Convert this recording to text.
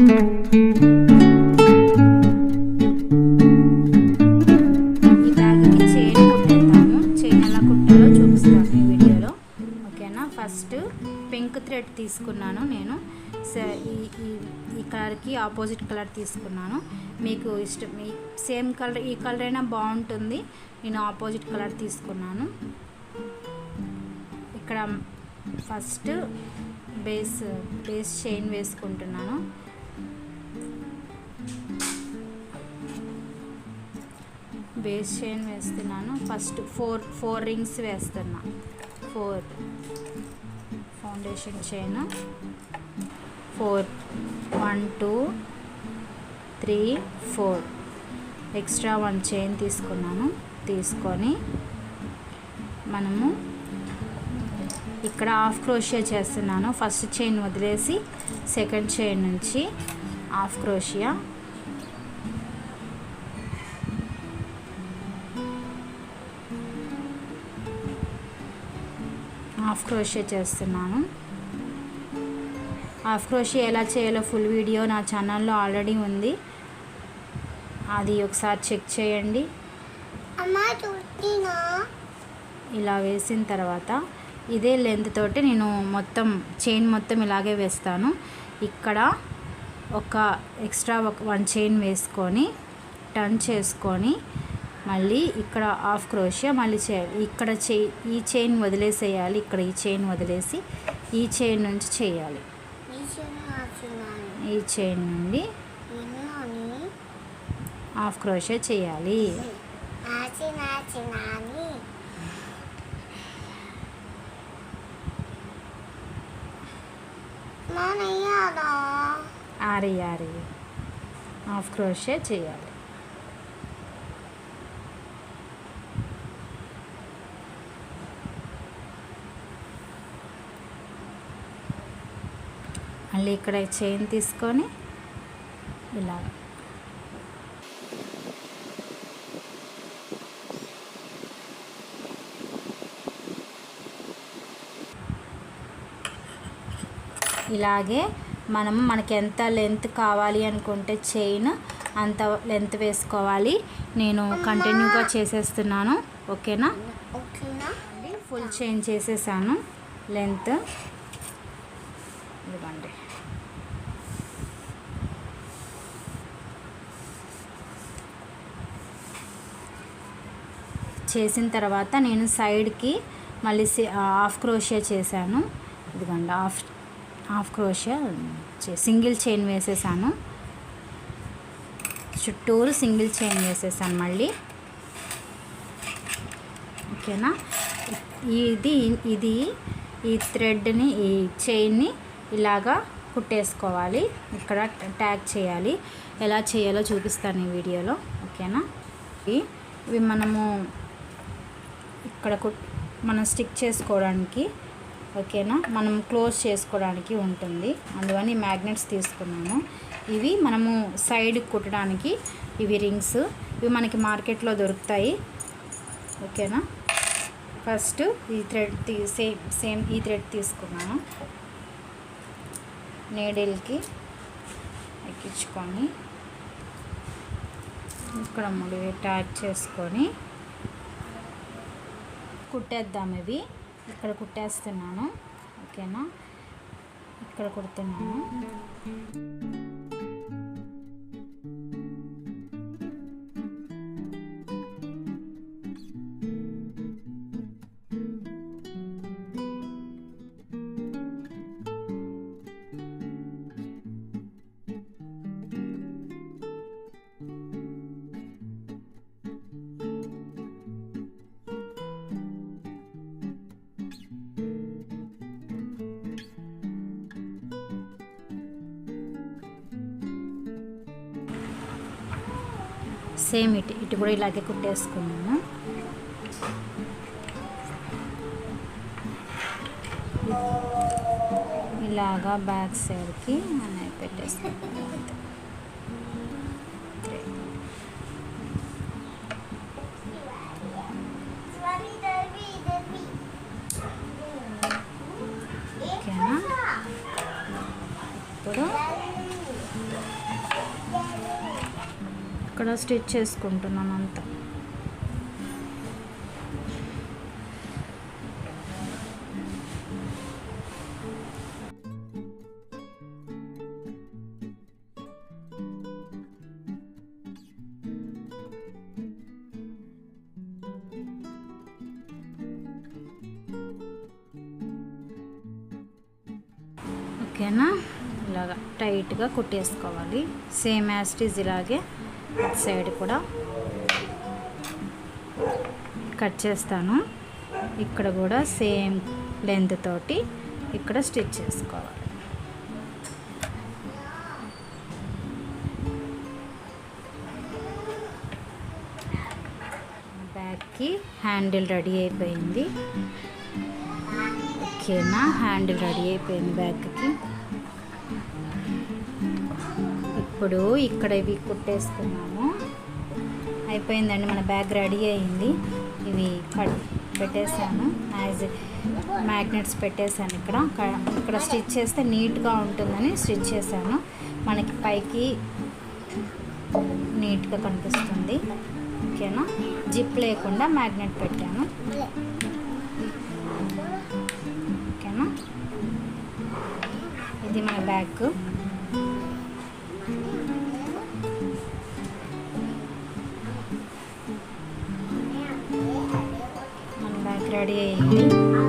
First pink thread తీసుకున్నాను నేను. స- ఈ ఈ ఈ కలర్కి ఆపోజిట్ కలర్ తీసుకున్నాను. మీకు ఇష్టం మీ సేమ్ కలర్ ఈ కలర్ అయినా బాగుంటుంది. నేను ఆపోజిట్ కలర్ తీసుకున్నాను. ఇక్కడ ఫస్ట్ బేస్ బేస్ చైన్ వేసుకుంటున్నాను. బేస్ చైన్ వేస్తున్నాను. ఫస్ట్ ఫోర్ ఫోర్ రింగ్స్ వేస్తున్నా. Four foundation chain. Four one two three four. Extra one chain తీసుకున్నాను. తీసుకొని మనము ఇక్కడ హాఫ్ క్రోషియా చేస్తున్నాను. ఫస్ట్ చైన్ వదిలేసి సెకండ్ చైన్ నుంచి హాఫ్ క్రోషియా హాఫ్ క్రోషియా చేస్తున్నాను. హాఫ్ క్రోషియా ఎలా చేయాలో ఫుల్ వీడియో నా ఛానల్లో ఆల్రెడీ ఉంది. అది ఒకసారి చెక్ చేయండి. ఇలా వేసిన తర్వాత ఇదే లెంత్ తోటి నేను మొత్తం చైన్ మొత్తం ఇలాగే వేస్తాను. ఇక్కడ ఒక ఎక్స్ట్రా ఒక వన్ చైన్ వేసుకొని టర్న్ చేసుకొని మళ్ళీ ఇక్కడ హాఫ్ క్రోషియా మళ్ళీ చేయాలి ఇక్కడ చే ఈ చైన్ వదిలేసేయాలి. ఇక్కడ ఈ చైన్ వదిలేసి ఈ చైన్ నుంచి చేయాలి. ఈ చైన్ నుండి హాఫ్ క్రోషియా చేయాలి. ఆరి ఆరి హాఫ్ క్రోషియా చేయాలి. మళ్ళీ ఇక్కడ చైన్ తీసుకొని ఇలా. ఇలాగే మనం మనకి ఎంత లెంత్ కావాలి అనుకుంటే చైన్ అంత లెంత్ వేసుకోవాలి. నేను కంటిన్యూగా చేసేస్తున్నాను. ఓకేనా? ఓకేనా? ఫుల్ చైన్ చేసేసాను. లెంత్ ఇదిగోండి. చేసిన తర్వాత నేను సైడ్కి మళ్ళీ హాఫ్ క్రోషియా చేశాను. ఇదిగోండి హాఫ్ హాఫ్ క్రోషియా చే- సింగిల్ చైన్ వేసేసాను. చుట్టూరు సింగిల్ చైన్ వేసేసాను మళ్ళీ. ఓకేనా? ఇది ఇది ఈ థ్రెడ్ని ఈ చైన్ని ఇలాగా కుట్టేసుకోవాలి. ఇక్కడ ట్యాగ్ చేయాలి. ఎలా చేయాలో చూపిస్తాను ఈ వీడియోలో. ఓకేనా? ఇవి మనము ఇక్కడ కుట్ మనం స్టిక్ చేసుకోవడానికి ఓకేనా? మనం క్లోజ్ చేసుకోవడానికి ఉంటుంది. అందువని మ్యాగ్నెట్స్ తీసుకున్నాను ఇవి మనము సైడ్ కుట్టడానికి ఇవి రింగ్స్. ఇవి మనకి మార్కెట్లో దొరుకుతాయి. ఓకేనా? ఫస్ట్ ఈ థ్రెడ్ తీ సేమ్ సేమ్ ఈ థ్రెడ్ తీసుకున్నాను. నీడిల్కి ఎక్కించుకొని ఇక్కడ ముడి ట్యాగ్ చేసుకొని కుట్టేద్దాం ఇవి. ఇక్కడ కుట్టేస్తున్నాను. ఓకేనా? ఇక్కడ కుడుతున్నాను. సేమ్ ఇటు ఇటు కూడా ఇలాగే కుట్టేసుకున్నాను. ఇలాగా బ్యాక్ సైడ్కి మనం పెట్టేసుకున్నాను ఓకేనా? ఇప్పుడు ఇక్కడ స్టిచ్ చేసుకుంటున్నాను అంతా. ఓకేనా? ఇలాగా టైట్గా కుట్టేసుకోవాలి. సేమ్ యాస్టీజ్ ఇలాగే. సైడ్ కూడా కట్ చేస్తాను. ఇక్కడ కూడా సేమ్ లెంత్ తోటి ఇక్కడ స్టిచ్ చేసుకోవాలి. బ్యాగ్కి హ్యాండిల్ రెడీ అయిపోయింది. ఓకేనా? హ్యాండిల్ రెడీ అయిపోయింది బ్యాగ్కి ఇప్పుడు ఇక్కడ ఇవి కుట్టేసుకున్నాము. అయిపోయిందండి మన బ్యాగ్ రెడీ అయింది. ఇవి కట్ పెట్టేశాను. యాజ్ మ్యాగ్నెట్స్ పెట్టేశాను ఇక్కడ. ఇక్కడ స్టిచ్ చేస్తే నీట్గా ఉంటుందని స్టిచ్ చేశాను. మనకి పైకి నీట్గా కనిపిస్తుంది. ఓకేనా? జిప్ లేకుండా మ్యాగ్నెట్ పెట్టాను. ఓకేనా? ఇది మన బ్యాగ్. మన బ్యాగ్ రెడీ అయ్యింది